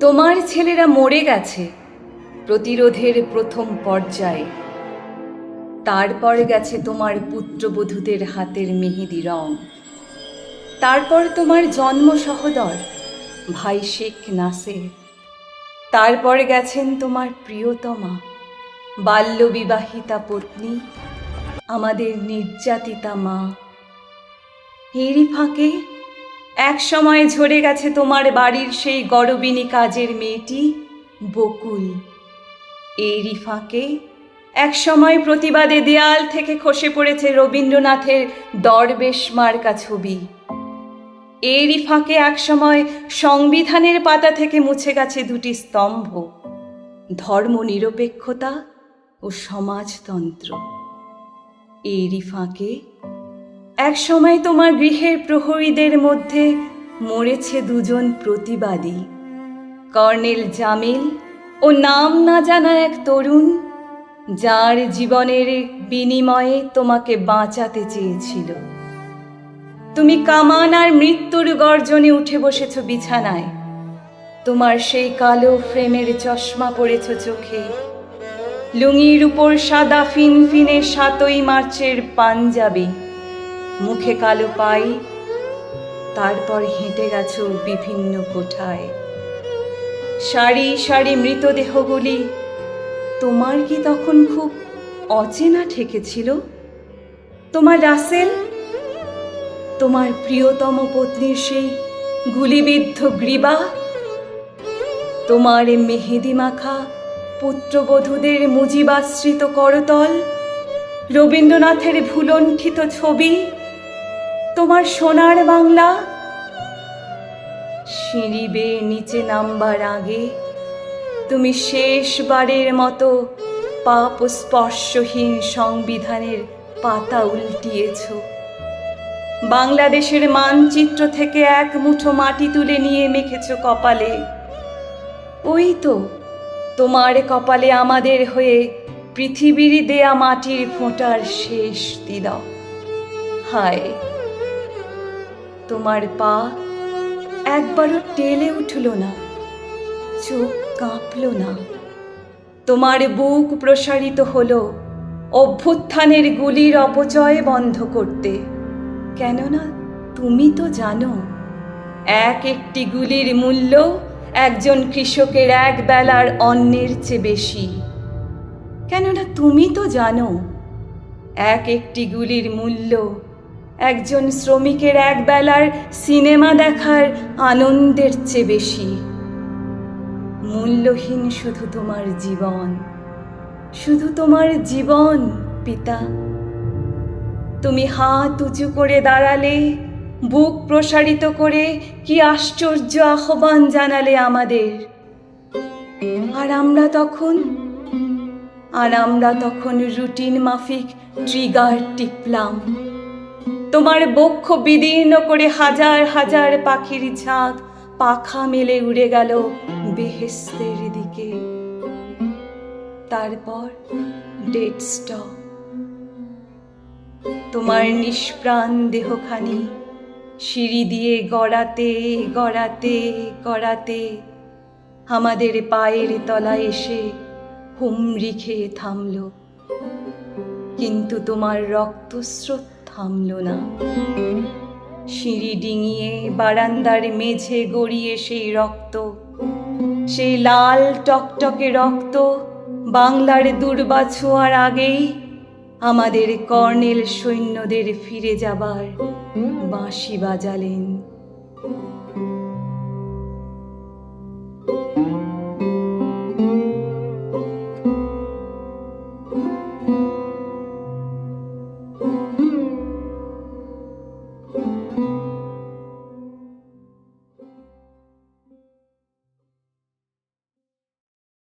তোমার ছেলেরা মরে গেছে প্রতিরোধের প্রথম পর্যায়ে। তারপর গেছে তোমার পুত্রবধূদের হাতের মেহেদি রং। তারপর তোমার জন্ম সহদর, ভাই শেখ নাসের। তারপর গেছেন তোমার প্রিয়তমা, বাল্যবিবাহিতা পত্নী, আমাদের নির্যাতিতা মা। এরই ফাঁকে এক সময় ঝরে গেছে তোমার বাড়ির সেই গরবিনী কাজের মেয়েটি, বকুল। এরই ফাঁকে এক সময় প্রতিবাদে দেয়াল থেকে খসে পড়েছে রবীন্দ্রনাথের দরবেশ মার্কা ছবি। এরই ফাঁকে এক সময় সংবিধানের পাতা থেকে মুছে গেছে দুটি স্তম্ভ ধর্ম নিরপেক্ষতা ও সমাজতন্ত্র। এরই ফাঁকে এক সময় তোমার গৃহের প্রহরীদের মধ্যে মরেছে দুজন প্রতিবাদী। কর্নেল জামিল ও নাম না জানা এক তরুণ, যার জীবনের বিনিময়ে তোমাকে বাঁচাতে চেয়েছিল। তুমি কামান আর মৃত্যুর গর্জনে উঠে বসেছ বিছানায়। তোমার সেই কালো ফ্রেমের চশমা পড়েছ চোখে। লুঙির উপর সাদা ফিনফিনে সাতই মার্চের পাঞ্জাবি। মুখে কালো পাই, তারপর হেঁটে গেছো বিভিন্ন কোঠায়। সারি সারি মৃতদেহগুলি, তোমার কি তখন খুব অচেনা ঠেকেছিল? তোমার রাসেল? তোমার প্রিয়তম পত্নীর সেই গুলিবিদ্ধ গ্রীবা? তোমার মেহেদি মাখা পুত্রবধূদের মুজিবাশ্রিত করতল? রবীন্দ্রনাথের ভুলণ্ঠিত ছবি? তোমার সোনার বাংলা? সিঁড়ি বেয়ে নিচে নামবার আগে তুমি শেষবারের মতো পাপ স্পর্শহীন সংবিধানের পাতা উল্টিয়েছ। বাংলাদেশের মানচিত্র থেকে এক মুঠো মাটি তুলে নিয়ে মেখেছ কপালে। ওই তো তোমার কপালে আমাদের হয়ে পৃথিবীর দেয়া মাটির ফোঁটার শেষ তিলক হায় তোমার পা একবারও টেলে উঠল না, চোখ কাঁপল না। তোমার বুক প্রসারিত হলো অভ্যুত্থানের গুলির অপচয় বন্ধ করতে। কেননা তুমি তো জানো, এক একটি গুলির মূল্য একজন কৃষকের এক বেলার অন্নের চেয়ে বেশি। কেননা তুমি তো জানো, এক একটি গুলির মূল্য একজন শ্রমিকের এক বেলার সিনেমা দেখার আনন্দের চেয়ে বেশি। মূল্যহীন শুধু তোমার জীবন। শুধু তোমার জীবন, পিতা। তুমি হাত উঁচু করে দাঁড়ালে, বুক প্রসারিত করে কি আশ্চর্য আহ্বান জানালে আমাদের। আর আমরা তখন, আর আমরা তখন রুটিন মাফিক ট্রিগার টিপলাম। তোমার বক্ষ বিদীর্ণ করে হাজার হাজার পাখির ঝাঁক পাখা মেলে উড়ে গেল বেহেস্তের দিকে। তারপর ডেড স্টপ তোমার নিষ্প্রাণ দেহখানি সিঁড়ি দিয়ে গড়াতে গড়াতে গড়াতে আমাদের পায়ের তলায় এসে হুমড়ি খেয়ে থামল। কিন্তু তোমার রক্তস্রোত থামল না। সিঁড়ি ডিঙিয়ে বারান্দার মেঝে গড়িয়ে সেই রক্ত, সেই লাল টকটকে রক্ত বাংলার দুর্বা ছোঁয়ার আগেই আমাদের কর্নেল সৈন্যদের ফিরে যাবার বাঁশি বাজালেন।